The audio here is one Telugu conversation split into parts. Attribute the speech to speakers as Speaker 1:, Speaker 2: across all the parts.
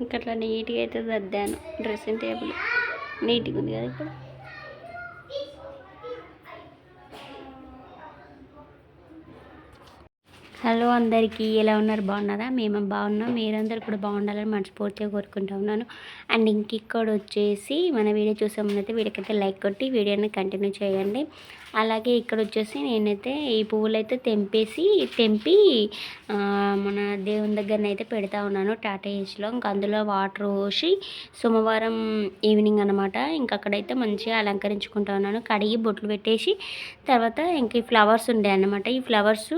Speaker 1: ఇంకా అట్లా నీట్గా అయితే సర్దాను డ్రెస్సింగ్ టేబుల్. నీట్గా ఉంది కదా ఇప్పుడు? హలో అందరికీ ఎలా ఉన్నారు? బాగున్నారా? మేము బాగున్నాం. మీరందరూ కూడా బాగుండాలని మనస్ఫూర్తిగా కోరుకుంటా ఉన్నాను. అండ్ ఇంకిక్కడ వచ్చేసి మన వీడియో చూసే ముందైతే వీడికైతే లైక్ కొట్టి వీడియోని కంటిన్యూ చేయండి. అలాగే ఇక్కడ వచ్చేసి నేనైతే ఈ పువ్వులు అయితే తెంపేసి తెంపి మన దేవుని దగ్గర అయితే పెడతా ఉన్నాను టాటా ఏజ్లో ఇంకా అందులో వాటర్ పోసి సోమవారం ఈవినింగ్ అనమాట ఇంకా అక్కడైతే మంచిగా అలంకరించుకుంటా ఉన్నాను. కడిగి బొట్లు పెట్టేసి తర్వాత ఇంక ఈ ఫ్లవర్స్ ఉండే అన్నమాట. ఈ ఫ్లవర్స్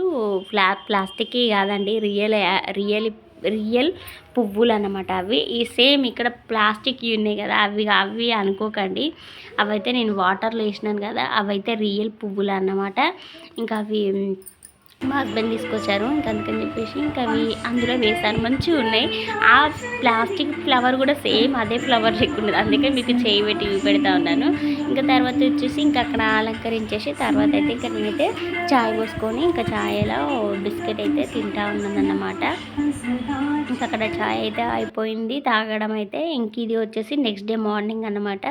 Speaker 1: ఫ్లా ప్లాస్టిక్ కాదండి రియల్ రియల్ రియల్ పువ్వులు అన్నమాట అవి. ఈ సేమ్ ఇక్కడ ప్లాస్టిక్ ఉన్నాయి కదా అవి అవి అనుకోకండి. అవైతే నేను వాటర్లో వేసినాను కదా అవైతే రియల్ పువ్వులు అన్నమాట ఇంకా అవి మా హస్బెండ్ తీసుకొచ్చారు. ఇంకా అందుకని చెప్పేసి ఇంకా అవి అందులో వేసాను మంచిగా ఉన్నాయి. ఆ ప్లాస్టిక్ ఫ్లవర్ కూడా సేమ్ అదే ఫ్లవర్ లెక్క ఉన్నది. అందుకే మీకు చేయి పెట్టి పెడతా ఉన్నాను. ఇంకా తర్వాత వచ్చేసి ఇంకా అక్కడ అలంకరించేసి తర్వాత అయితే ఇంకా నేనైతే చాయ్ పోసుకొని ఇంకా చాయ్లో బిస్కెట్ అయితే తింటా ఉన్నదన్నమాట. ఇంకా అక్కడ చాయ్ అయితే అయిపోయింది. తాగడం అయితే ఇంక ఇది వచ్చేసి నెక్స్ట్ డే మార్నింగ్ అన్నమాట.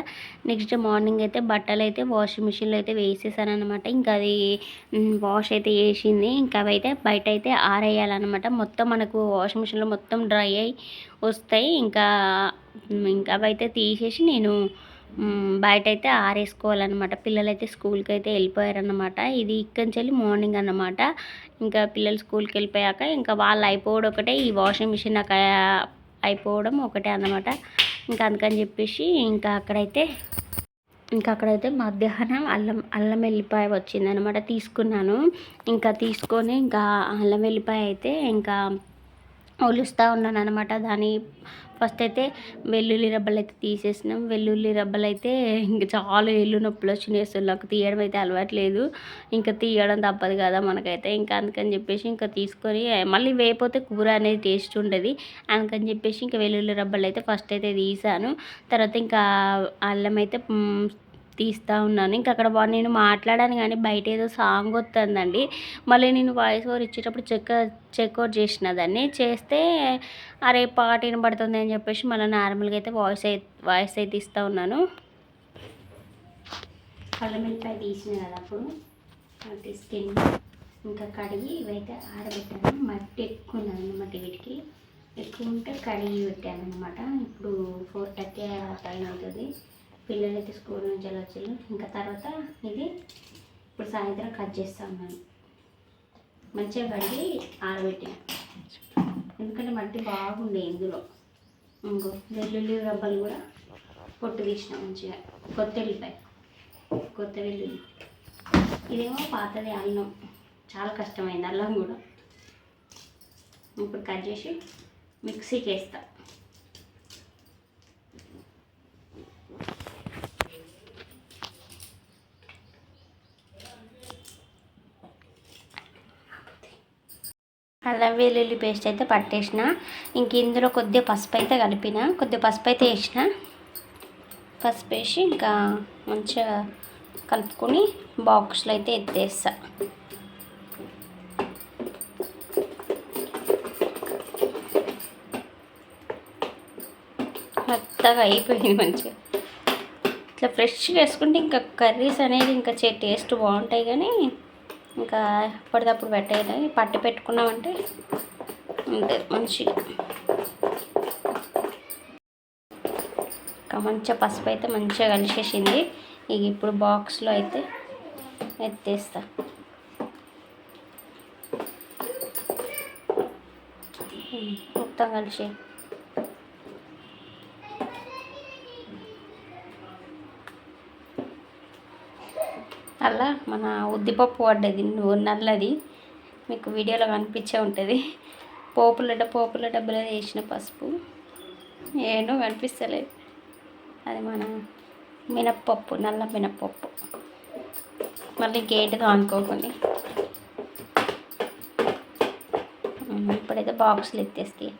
Speaker 1: నెక్స్ట్ డే మార్నింగ్ అయితే బట్టలు అయితే వాషింగ్ మిషన్లో అయితే వేసేసాను అనమాట ఇంకా అది వాష్ అయితే వేసింది. ఇంకా అవి అయితే బయట అయితే ఆరేయాలన్నమాట. మొత్తం మనకు వాషింగ్ మిషన్లో మొత్తం డ్రై అయి వస్తాయి. ఇంకా ఇంకా అవి అయితే తీసేసి నేను బయట అయితే ఆరేసుకోవాలన్నమాట. పిల్లలు అయితే స్కూల్కి అయితే వెళ్ళిపోయారన్నమాట. ఇది ఇక్కడి నుంచి వెళ్ళి మార్నింగ్ అన్నమాట. ఇంకా పిల్లలు స్కూల్కి వెళ్ళిపోయాక ఇంకా వాళ్ళు అయిపోవడం ఒకటే ఈ వాషింగ్ మిషన్ నాకు అయిపోవడం ఒకటే అన్నమాట. ఇంకా అందుకని చెప్పేసి ఇంకా అక్కడైతే ఇంకా అక్కడైతే మధ్యాహ్నం అల్లం అల్లం వెల్లిపాయ వచ్చిందనమాట తీసుకున్నాను. ఇంకా తీసుకొని ఇంకా అల్లం వెల్లిపాయ అయితే ఇంకా ఒలుస్తూ ఉన్నాను అనమాట దాని ఫస్ట్ అయితే వెల్లుల్లి రబ్బలు అయితే తీసేసినాం. వెల్లుల్లి రబ్బలు అయితే ఇంకా చాలా ఎల్లు నొప్పులు వచ్చినాయి అసలు. నాకు తీయడం అయితే అలవాట్లేదు. ఇంకా తీయడం తప్పదు కదా మనకైతే. ఇంకా అందుకని చెప్పేసి ఇంకా తీసుకొని మళ్ళీ వేయపోతే కూర అనేది టేస్ట్ ఉండదు. అందుకని చెప్పేసి ఇంకా వెల్లుల్లి రబ్బలు అయితే ఫస్ట్ అయితే తీసాను. తర్వాత ఇంకా అల్లం అయితే తీస్తూ ఉన్నాను. ఇంకా అక్కడ నేను మాట్లాడాను కానీ బయట ఏదో సాంగ్ వస్తుందండి. మళ్ళీ నేను వాయిస్ ఓవర్ ఇచ్చేటప్పుడు చెక్ చెక్అవుట్ చేసిన దాన్ని. చేస్తే అరే పాట వినబడుతుంది అని చెప్పేసి మళ్ళీ నార్మల్గా అయితే వాయిస్ అయితే వాయిస్ అయితే ఇస్తూ ఉన్నాను. అల్లం తీసిన కదా అప్పుడు? స్కిన్ ఇంకా కడిగి ఇవైతే ఆరబెట్టాను. మట్టి ఎక్కువ ఉన్నది అన్నమాట వీటికి. ఎక్కువ ఉంటే కడిగి పెట్టాను అనమాట ఇప్పుడు ఫోర్ థర్టీ టైం అవుతుంది. పిల్లలు అయితే స్కూల్ నుంచి వెళ్ళొచ్చు ఇంకా తర్వాత ఇది ఇప్పుడు సాయంత్రం కట్ చేస్తా ఉన్నాను మంచిగా కడిగి ఆరబెట్టిన. ఎందుకంటే మట్టి బాగుండే ఇందులో. ఇంకో వెల్లుల్లి రబ్బలు కూడా పొట్టు తీసిన మంచిగా. కొత్త వెళ్ళిపోయి కొత్త వెల్లుల్లి. ఇదేమో పాతది అల్లం. చాలా కష్టమైంది అల్లం కూడా. ఇప్పుడు కట్ చేసి మిక్సీకి వేస్తాం. అల్లం వెల్లుల్లి పేస్ట్ అయితే పట్టేసిన. ఇంక ఇందులో కొద్దిగా పసుపు అయితే కలిపిన. కొద్దిగా పసుపు అయితే వేసిన. పసుపు వేసి ఇంకా మంచిగా కలుపుకొని బాక్స్లో అయితే ఎత్తేస్తా. మెత్తగా అయిపోయింది మంచిగా. ఇట్లా ఫ్రెష్గా వేసుకుంటే ఇంకా కర్రీస్ అనేది ఇంకా చే టేస్ట్ బాగుంటాయి కానీ ఇంకా ఎప్పటికప్పుడు పెట్టేయాలి. పట్టి పెట్టుకున్నామంటే ఉంటుంది మంచిగా ఇంకా మంచిగా పసుపు అయితే మంచిగా కలిసేసింది. ఇక ఇప్పుడు బాక్స్లో అయితే ఎత్తేస్తా. మొత్తం కలిసే. అలా మన ఉద్దిపప్పు పడ్డది నల్లది. మీకు వీడియోలో కనిపించే ఉంటుంది. పోపుల పోపుల డబ్బులో వేసిన పసుపు. ఏనో కనిపిస్తలేదు. అది మన మినప్పప్పు నల్ల మినప్పప్పు. మళ్ళీ గేటుగా అనుకోకండి ఇప్పుడైతే బాక్సులు ఎత్తేస్తాయి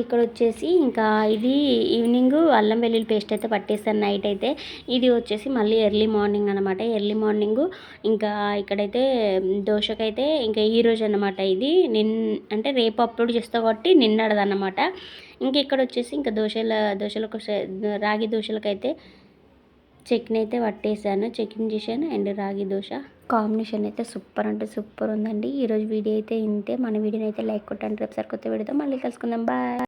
Speaker 1: ఇక్కడ వచ్చేసి ఇంకా ఇది ఈవినింగ్ అల్లం వెల్లుల్లి పేస్ట్ అయితే పట్టేస్తాను నైట్ అయితే. ఇది వచ్చేసి మళ్ళీ ఎర్లీ మార్నింగ్ అనమాట ఎర్లీ మార్నింగ్ ఇంకా ఇక్కడైతే దోశకైతే ఇంకా ఈ రోజు అనమాట ఇది. నిన్ అంటే రేపు అప్లోడ్ చేస్తా కాబట్టి నిన్నడదన్నమాట. ఇంక ఇక్కడ వచ్చేసి ఇంకా దోశల దోశలకు రాగి దోశలకైతే చట్నీ అయితే పట్టేసాను చట్నీ చేశాను అండ్ రాగి దోశ. కాంబినేషన్ అయితే సూపర్ అంటే సూపర్ ఉందండి. ఈరోజు వీడియో అయితే ఇంతే. మన వీడియోని అయితే లైక్ కొట్టండి. రేపు సరికొత్త వీడియోతో మళ్ళీ కలుసుకుందాం. బాయ్.